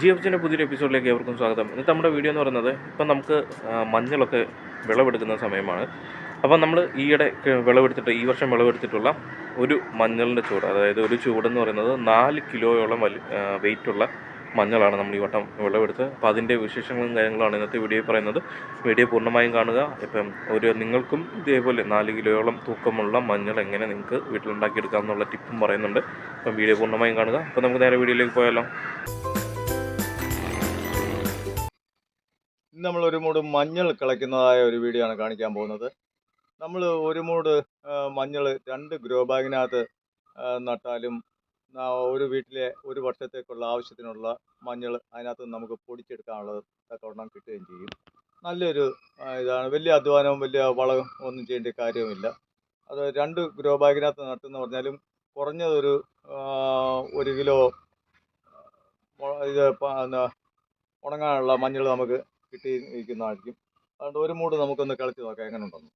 G F ജിന്റെ പുതിയൊരു എപ്പിസോഡിലേക്ക് ഏവർക്കും സ്വാഗതം. ഇന്നത്തെ നമ്മുടെ വീഡിയോ എന്ന് പറയുന്നത് ഇപ്പം നമുക്ക് മഞ്ഞളൊക്കെ വിളവെടുക്കുന്ന സമയമാണ്. അപ്പം നമ്മൾ ഈയിടെ വിളവെടുത്തിട്ട് ഈ വർഷം വിളവെടുത്തിട്ടുള്ള ഒരു മഞ്ഞളിന്റെ ചൂട് അതായത് ഒരു ചൂടെന്ന് പറയുന്നത് നാല് കിലോയോളം വലി വെയിറ്റുള്ള മഞ്ഞളാണ് നമ്മൾ ഈ വട്ടം വിളവെടുത്ത് അപ്പോൾ അതിന്റെ വിശേഷങ്ങളും കാര്യങ്ങളാണ് ഇന്നത്തെ വീഡിയോയിൽ പറയുന്നത്. വീഡിയോ പൂർണമായും കാണുക. ഇപ്പം ഒരു നിങ്ങൾക്കും ഇതേപോലെ നാല് കിലോയോളം തൂക്കമുള്ള മഞ്ഞൾ എങ്ങനെ നിങ്ങൾക്ക് വീട്ടിലുണ്ടാക്കിയെടുക്കാം എന്നുള്ള ടിപ്പും പറയുന്നുണ്ട്. അപ്പം വീഡിയോ പൂർണമായും കാണുക. അപ്പോൾ നമുക്ക് നേരെ വീഡിയോയിലേക്ക് പോയാലോ? നമ്മൾ ഒരു മൂട് മഞ്ഞൾ കിളയ്ക്കുന്നതായ ഒരു വീഡിയോ ആണ് കാണിക്കാൻ പോകുന്നത്. നമ്മൾ ഒരു മൂട് മഞ്ഞൾ രണ്ട് ഗ്രോ ബാഗിനകത്ത് നട്ടാലും ഒരു വീട്ടിലെ ഒരു വർഷത്തേക്കുള്ള ആവശ്യത്തിനുള്ള മഞ്ഞൾ അതിനകത്ത് നമുക്ക് പൊടിച്ചെടുക്കാനുള്ളത് തക്കവണ്ണം കിട്ടുകയും ചെയ്യും. നല്ലൊരു ഇതാണ്. വലിയ അധ്വാനവും വലിയ വളം ഒന്നും ചെയ്യേണ്ട കാര്യവുമില്ല. അത് രണ്ട് ഗ്രോ ബാഗിനകത്ത് നട്ടെന്ന് പറഞ്ഞാലും കുറഞ്ഞതൊരു ഒരു കിലോ ഇത് ഉണങ്ങാനുള്ള മഞ്ഞൾ നമുക്ക് കിട്ടിയിരിക്കുന്നതായിരിക്കും. അതുകൊണ്ട് ഒരു മൂട് നമുക്കൊന്ന് കളിച്ച് നോക്കാം എങ്ങനെ ഉണ്ടെന്ന്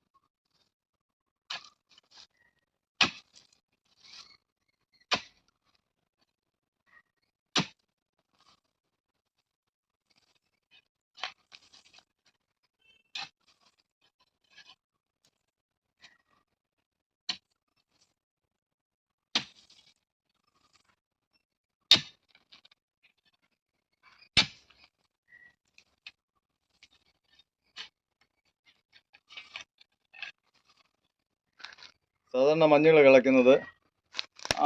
സാധാരണ മഞ്ഞൾ കിളയ്ക്കുന്നത്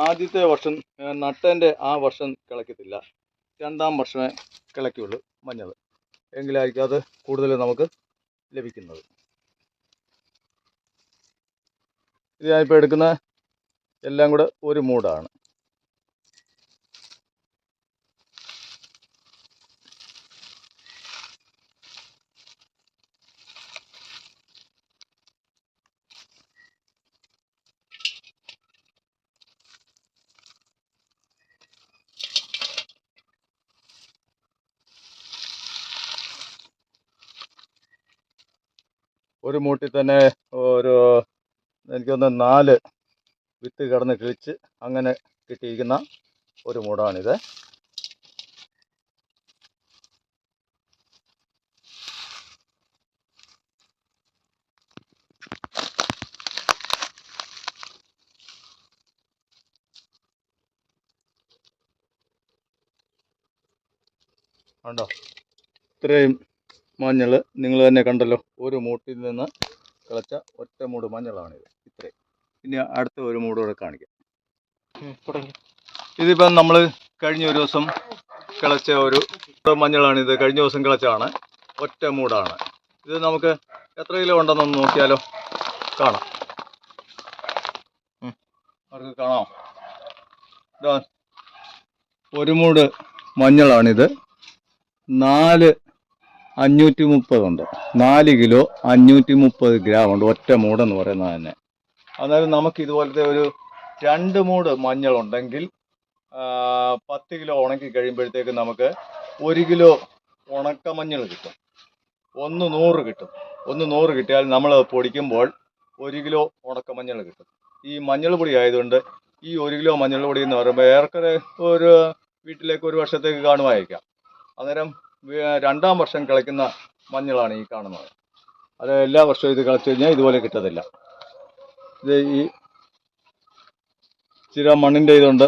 ആദ്യത്തെ വർഷം നട്ടേന്റെ ആ വർഷം കിളയ്ക്കത്തില്ല. രണ്ടാം വർഷമേ കിളയ്ക്കുള്ളൂ മഞ്ഞൾ എങ്കിലായിരിക്കും അത് കൂടുതൽ നമുക്ക് ലഭിക്കുന്നത്. ഇത് ഞാനിപ്പോൾ എടുക്കുന്ന എല്ലാം കൂടെ ഒരു മൂടാണ്. ഒരു മൂട്ടിൽ തന്നെ ഒരു എനിക്കൊന്ന് നാല് വിത്ത് കിടന്ന് കിളിച്ച് അങ്ങനെ കിട്ടിയിരിക്കുന്ന ഒരു മൂടാണിത്. കണ്ടോ? ഇത്രയും മഞ്ഞൾ നിങ്ങൾ തന്നെ കണ്ടല്ലോ. ഒരു മൂട്ടിൽ നിന്ന് കിളച്ച ഒറ്റ മൂട് മഞ്ഞളാണിത് ഇത്രയും ഇനി അടുത്ത ഒരു മൂട് കൂടെ കാണിക്കാം. ഇതിപ്പം നമ്മൾ കഴിഞ്ഞ ഒരു ദിവസം കിളച്ച ഒരു മഞ്ഞളാണിത് കഴിഞ്ഞ ദിവസം കിളച്ചതാണ് ഒറ്റ മൂടാണ്. ഇത് നമുക്ക് എത്ര കിലോ ഉണ്ടെന്നൊന്ന് നോക്കിയാലോ? കാണാം. അവർക്ക് കാണാം? ഒരു മൂട് മഞ്ഞളാണിത്. നാല് അഞ്ഞൂറ്റി മുപ്പതുണ്ട് നാല് കിലോ അഞ്ഞൂറ്റി മുപ്പത് ഗ്രാം ഉണ്ട് ഒറ്റ മൂടെന്ന് പറയുന്നത് തന്നെ. അന്നേരം നമുക്ക് ഇതുപോലത്തെ ഒരു രണ്ട് മൂട് മഞ്ഞൾ ഉണ്ടെങ്കിൽ പത്ത് കിലോ ഉണക്കി കഴിയുമ്പോഴത്തേക്ക് നമുക്ക് ഒരു കിലോ ഉണക്ക മഞ്ഞൾ കിട്ടും. ഒന്ന് നൂറ് കിട്ടും. ഒന്ന് നൂറ് കിട്ടിയാൽ നമ്മൾ പൊടിക്കുമ്പോൾ ഒരു കിലോ ഉണക്ക മഞ്ഞൾ കിട്ടും. ഈ മഞ്ഞൾ പൊടി ആയതുകൊണ്ട് ഈ ഒരു കിലോ മഞ്ഞൾ പൊടി എന്ന് പറയുമ്പോൾ ഏറെക്കുറെ ഒരു വീട്ടിലേക്ക് ഒരു വർഷത്തേക്ക് കാണുമായിരിക്കാം. അന്നേരം രണ്ടാം വർഷം കിളയ്ക്കുന്ന മഞ്ഞളാണ് ഈ കാണുന്നത്. അത് എല്ലാ വർഷവും ഇത് കളിച്ചു കഴിഞ്ഞാൽ ഇതുപോലെ കിട്ടത്തില്ല. ഇത് ഈ ചില മണ്ണിന്റെ ഇതുണ്ട്.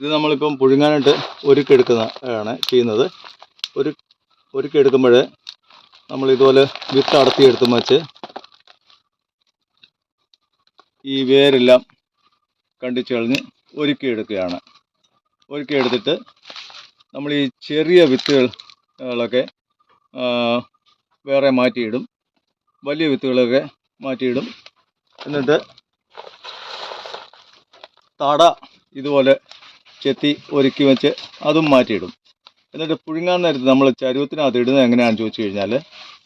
ഇത് നമ്മളിപ്പം പുഴുങ്ങാനായിട്ട് ഒരുക്കെടുക്കുന്ന ആണ് ചെയ്യുന്നത്. ഒരു ഒരുക്കെടുക്കുമ്പോൾ നമ്മൾ ഇതുപോലെ വിത്ത് അടത്തിയെടുത്ത് വെച്ച് ഈ വേരെല്ലാം കണ്ടിച്ച് കളഞ്ഞ് ഒരുക്കിയെടുക്കുകയാണ്. ഒരുക്കിയെടുത്തിട്ട് നമ്മൾ ഈ ചെറിയ വിത്തുകളൊക്കെ വേറെ മാറ്റിയിടും. വലിയ വിത്തുകളൊക്കെ മാറ്റിയിടും. എന്നിട്ട് തട ഇതുപോലെ ചെത്തി ഒരുക്കി വെച്ച് അതും മാറ്റിയിടും. എന്നിട്ട് പുഴുങ്ങാൻ നേരത്ത് നമ്മൾ ചരുവത്തിനകത്ത് ഇടുന്നത് എങ്ങനെയാണെന്ന് ചോദിച്ചു കഴിഞ്ഞാൽ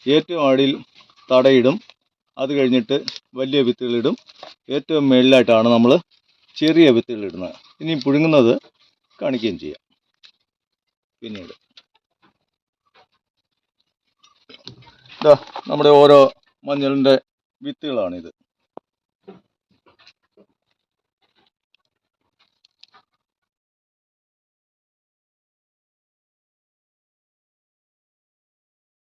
ഏറ്റവും അടിയിൽ തടയിടും. അത് കഴിഞ്ഞിട്ട് വലിയ വിത്തുകളിടും. ഏറ്റവും മേളിലായിട്ടാണ് നമ്മൾ ചെറിയ വിത്തുകൾ ഇടുന്നത് ഇനി പുഴുങ്ങുന്നത് കാണിക്കുകയും ചെയ്യാം. പിന്നീട്. ഇതാ നമ്മുടെ ഓരോ മഞ്ഞളിന്റെ വിത്തുകളാണിത്.